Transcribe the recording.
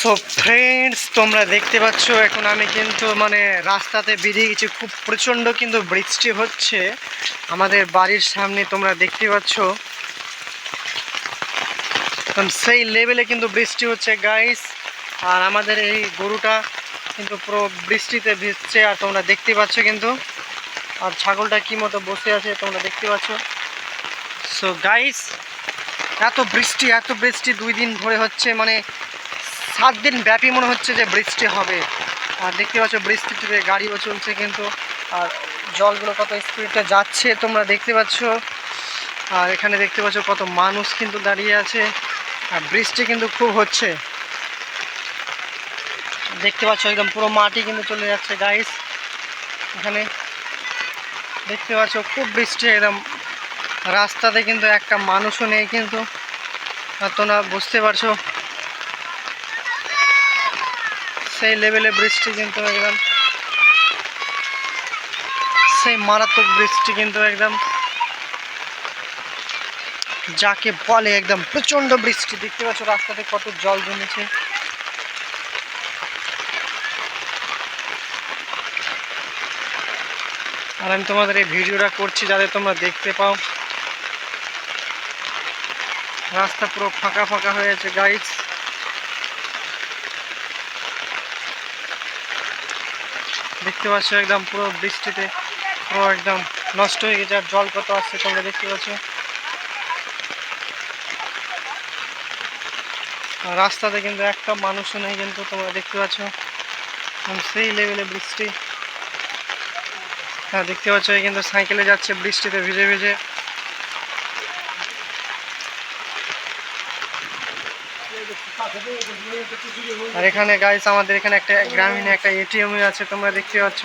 So friends তোমরা দেখতে পাচ্ছ, এখন আমি কিন্তু মানে রাস্তাতে বেরিয়ে গেছি। খুব প্রচণ্ড কিন্তু বৃষ্টি হচ্ছে। আমাদের বাড়ির সামনে তোমরা দেখতে পাচ্ছ। কারণ সেই লেভেলে কিন্তু বৃষ্টি হচ্ছে গাইস আর আমাদের এই গরুটা কিন্তু পুরো বৃষ্টিতে ভিজছে, আর তোমরা দেখতে পাচ্ছ কিন্তু। আর ছাগলটা কি মতো বসে আছে, তোমরা দেখতে পাচ্ছ। সো গাইস এত বৃষ্টি এত বৃষ্টি দুই দিন ধরে হচ্ছে মানে সাত দিন ব্যাপী মনে হচ্ছে যে বৃষ্টি হবে। আর দেখতে পাচ্ছ বৃষ্টিতে গাড়িও চলছে কিন্তু, আর জলগুলো কত স্পিডে যাচ্ছে তোমরা দেখতে পাচ্ছ। আর এখানে দেখতে পাচ্ছ কত মানুষ কিন্তু দাঁড়িয়ে আছে, আর বৃষ্টি কিন্তু খুব হচ্ছে। দেখতে পাচ্ছ একদম পুরো মাটি কিন্তু চলে যাচ্ছে গাইস এখানে দেখতে পাচ্ছ খুব বৃষ্টি, একদম রাস্তাতে কিন্তু একটা মানুষও নেই কিন্তু তোমরা বুঝতে পারছ সেই লেভেলে বৃষ্টি কিন্তু একদম, সেই মারাত্মক বৃষ্টি কিন্তু একদম, যাকে বলে একদম প্রচণ্ড বৃষ্টি। দেখতে পাচ্ছ রাস্তাতে কত জল জমেছে। আর আমি তোমাদের এই ভিডিওটা করছি যাতে তোমরা দেখতে পাও। রাস্তা পুরো ফাঁকা ফাঁকা হয়ে আছে গাইস দেখতে পাচ্ছ একদম পুরো বৃষ্টিতে, পুরো একদম নষ্ট হয়ে গেছে, আর জল কত আসছে তোমরা দেখতে পাচ্ছ। রাস্তাতে কিন্তু একটা মানুষও নেই কিন্তু তোমরা দেখতে পাচ্ছ। সেই লেভেলে বৃষ্টি। হ্যাঁ দেখতে পাচ্ছ কিন্তু সাইকেলে যাচ্ছে বৃষ্টিতে ভিজে ভিজে। আর এখানে গাইস আমাদের এখানে একটা গ্রামীণ একটা এটিএম আছে তোমরা দেখতে পাচ্ছ।